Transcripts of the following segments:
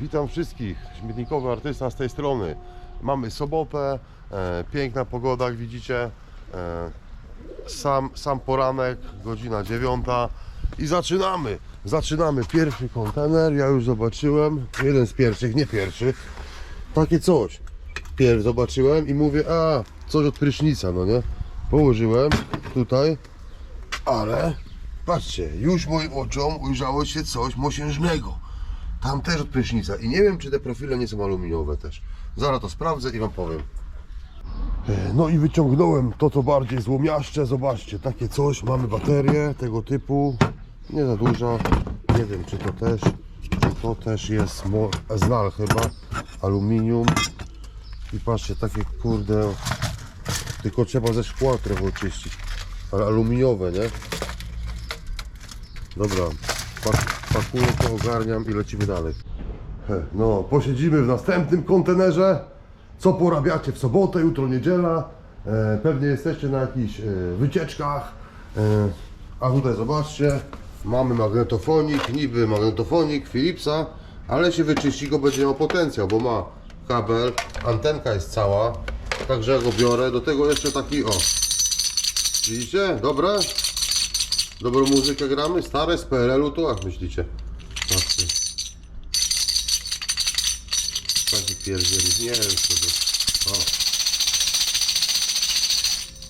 Witam wszystkich, śmietnikowy artysta z tej strony. Mamy sobotę, e, piękna pogoda, jak widzicie. E, sam, sam poranek, godzina dziewiąta i zaczynamy. Zaczynamy pierwszy kontener, ja już zobaczyłem, jeden z pierwszych, nie pierwszy. Takie coś. Pierw zobaczyłem i mówię, a coś od prysznica, no nie? Położyłem tutaj, ale patrzcie, już moim oczom ujrzało się coś mosiężnego. Tam też od prysznica. I nie wiem, czy te profile nie są aluminiowe też. Zaraz to sprawdzę i Wam powiem. E, No i wyciągnąłem to, co bardziej złomiaszcze. Zobaczcie, takie coś. Mamy baterię tego typu. Nie za duża. Nie wiem, czy to też. Czy to też jest znal chyba. Aluminium. I patrzcie, takie kurde. Tylko trzeba ze szkła trochę oczyścić. Ale aluminiowe, nie? Dobra, pak, pakuję to, ogarniam i lecimy dalej. No, posiedzimy w następnym kontenerze. Co porabiacie w sobotę, jutro niedziela. E, pewnie jesteście na jakichś e, wycieczkach. E, a tutaj zobaczcie, mamy magnetofonik, niby magnetofonik Philipsa, ale się wyczyści go, będzie miał potencjał, bo ma kabel, antenka jest cała. Także ja go biorę. Do tego jeszcze taki o. Widzicie? Dobre? Dobrą muzykę gramy? Stare z PRL-u to jak myślicie? Patrzcie. Taki pierdzieli. Nie wiem.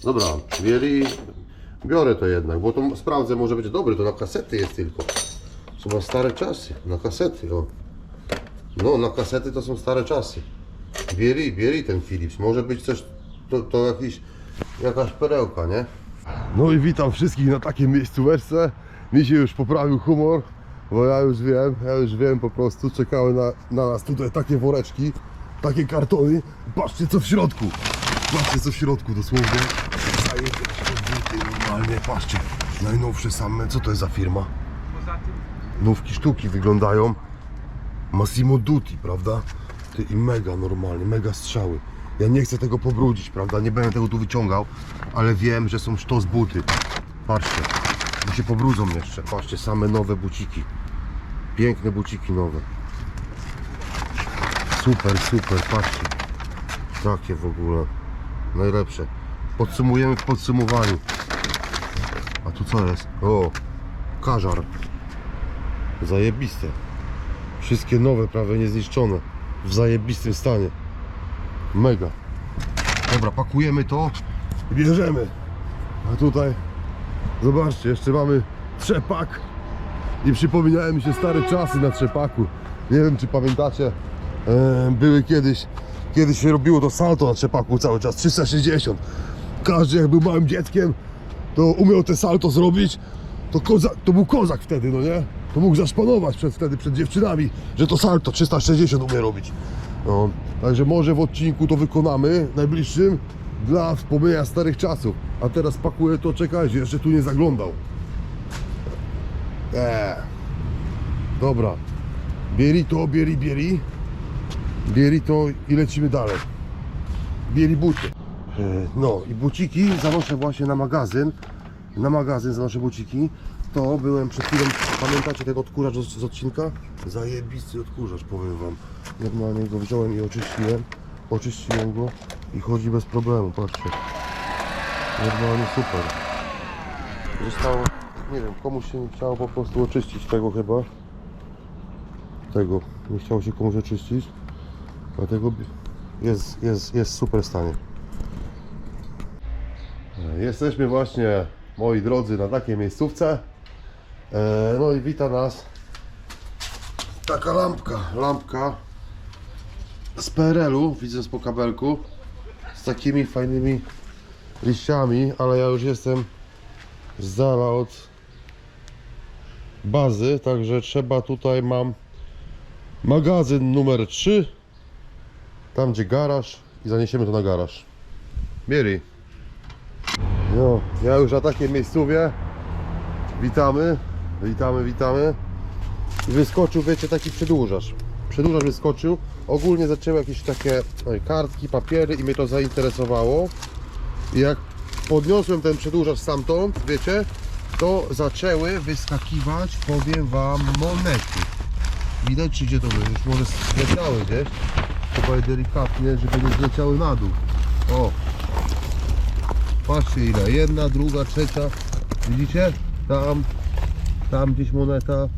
Dobra, mieli. Biorę to jednak, bo to sprawdzę, może być dobry, to na kasety jest tylko. To ma stare czasy, na kasety, o. No, na kasety to są stare czasy. Bieri, bieri ten Philips, może być coś, to, to jakiś, jakaś perełka, nie? No i witam wszystkich na takiej miejscóweczce. Mi się już poprawił humor, bo ja już wiem, ja już wiem po prostu, czekały na, na nas tutaj takie woreczki, takie kartony. Patrzcie co w środku, patrzcie co w środku dosłownie. Buty normalnie, patrzcie. Najnowsze same, co to jest za firma? Nówki sztuki wyglądają. Massimo Dutti, prawda? Ty i mega normalnie, mega strzały. Ja nie chcę tego pobrudzić, prawda? Nie będę tego tu wyciągał, ale wiem, że są sztos buty. Patrzcie, bo się pobrudzą jeszcze. Patrzcie, same nowe buciki. Piękne buciki nowe. Super, super, patrzcie. Takie w ogóle. Najlepsze. Podsumujemy w podsumowaniu. A tu co jest? O, każar. Zajebiste. Wszystkie nowe, prawie niezniszczone. W zajebistym stanie. Mega. Dobra, pakujemy to i bierzemy. A tutaj, zobaczcie, jeszcze mamy trzepak. I przypominają mi się stare czasy na trzepaku. Nie wiem, czy pamiętacie, e, były kiedyś, kiedyś się robiło to salto na trzepaku cały czas, 360. Każdy jak był małym dzieckiem, to umiał te salto zrobić, to, koza, to był kozak wtedy, no nie? To mógł zaszpanować przed, wtedy przed dziewczynami, że to salto 360 umie robić. No, także może w odcinku to wykonamy najbliższym dla wspomnienia starych czasów. A teraz pakuję to, czekajcie, jeszcze tu nie zaglądał. Eee. Dobra. Bieri to, bieri, bieri. Bieri to i lecimy dalej. Bieri buty. E, No i buciki zanoszę właśnie na magazyn. Na magazyn zanoszę buciki. To byłem przed chwilą, pamiętacie ten odkurzacz z, z odcinka? Zajebisty odkurzacz, powiem wam. Normalnie go wziąłem i oczyściłem. Oczyściłem go i chodzi bez problemu, patrzcie. Normalnie super. Zostało, nie wiem, komuś się nie chciało po prostu oczyścić tego chyba. Tego, nie chciało się komuś oczyścić. Dlatego jest, jest, jest super stanie. Jesteśmy właśnie, moi drodzy, na takiej miejscówce. E, No i wita nas taka lampka, lampka z PRL-u, widzę po kabelku, z takimi fajnymi liściami, ale ja już jestem z dala od bazy, także trzeba tutaj mam magazyn numer 3, tam gdzie garaż i zaniesiemy to na garaż. Bieri. No, ja już na takiej miejscówie. Witamy, witamy, witamy. I wyskoczył, wiecie, taki przedłużacz. Przedłużacz wyskoczył. Ogólnie zaczęły jakieś takie kartki, papiery i mnie to zainteresowało. I jak podniosłem ten przedłużacz stamtąd, wiecie, to zaczęły wyskakiwać, powiem wam, monety. Widać czy gdzie to było? Już może zleciały gdzieś. Chyba je delikatnie, żeby nie zleciały na dół. O! Patrzcie ile. Jedna, druga, trzecia. Widzicie? Tam, tam gdzieś moneta.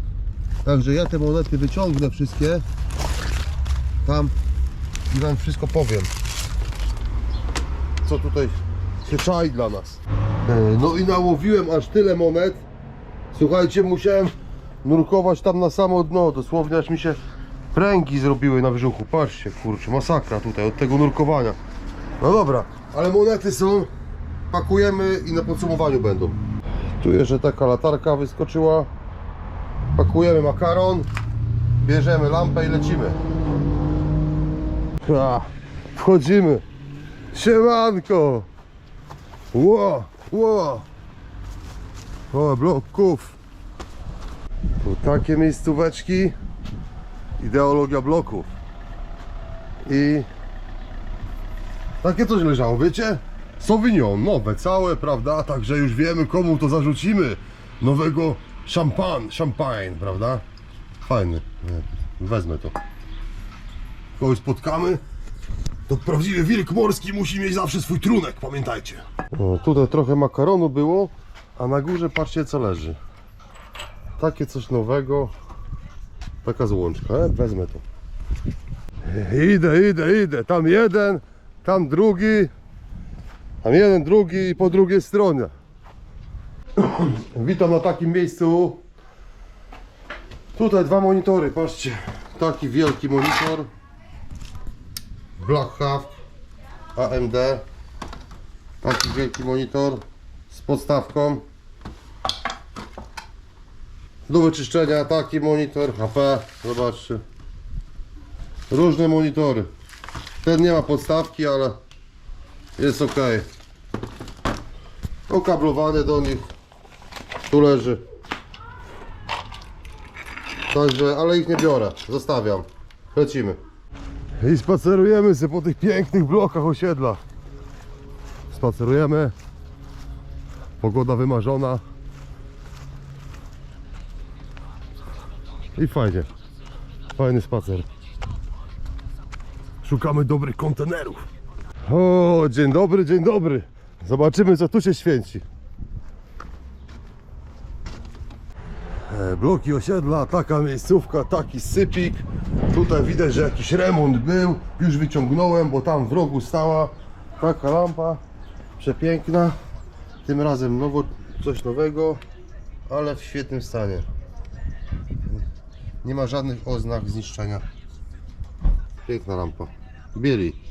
Także ja te monety wyciągnę wszystkie. Tam i wam wszystko powiem. Co tutaj się czai dla nas. E, No i nałowiłem aż tyle monet. Słuchajcie, musiałem nurkować tam na samo dno. Dosłownie aż mi się pręgi zrobiły na brzuchu. Patrzcie, kurczę, masakra tutaj od tego nurkowania. No dobra, ale monety są. Pakujemy i na podsumowaniu będą. Tu jeszcze taka latarka wyskoczyła. Pakujemy makaron. Bierzemy lampę i lecimy. Ha, wchodzimy. Siemanko. Ło, ło. O, bloków. Tu takie miejscóweczki. Ideologia bloków. I takie coś leżało, wiecie? Sauvignon, nowe, całe, prawda? Także już wiemy komu to zarzucimy. Nowego szampan, champagne, prawda? Fajny. Wezmę to. Kogoś spotkamy, to prawdziwy wilk morski musi mieć zawsze swój trunek, pamiętajcie. O, tutaj trochę makaronu było, a na górze patrzcie co leży. Takie coś nowego. Taka złączka, e? wezmę to. Idę, idę, idę. Tam jeden, tam drugi. Tam jeden, drugi i po drugiej stronie. Witam na takim miejscu. Tutaj dwa monitory, patrzcie. Taki wielki monitor. Blackhaft AMD taki wielki monitor z podstawką. Do wyczyszczenia taki monitor HP zobaczcie. Różne monitory. Ten nie ma podstawki ale jest ok. Okablowany do nich tu leży. Także ale ich nie biorę. Zostawiam. Lecimy i spacerujemy sobie po tych pięknych blokach osiedla. Spacerujemy. Pogoda wymarzona. I fajnie. Fajny spacer. Szukamy dobrych kontenerów. O, dzień dobry, dzień dobry. Zobaczymy co tu się święci. Bloki osiedla, taka miejscówka, taki sypik. Tutaj widać, że jakiś remont był. Już wyciągnąłem, bo tam w rogu stała taka lampa. Przepiękna. Tym razem nowo, coś nowego, ale w świetnym stanie. Nie ma żadnych oznak zniszczenia. Piękna lampa. Bieli.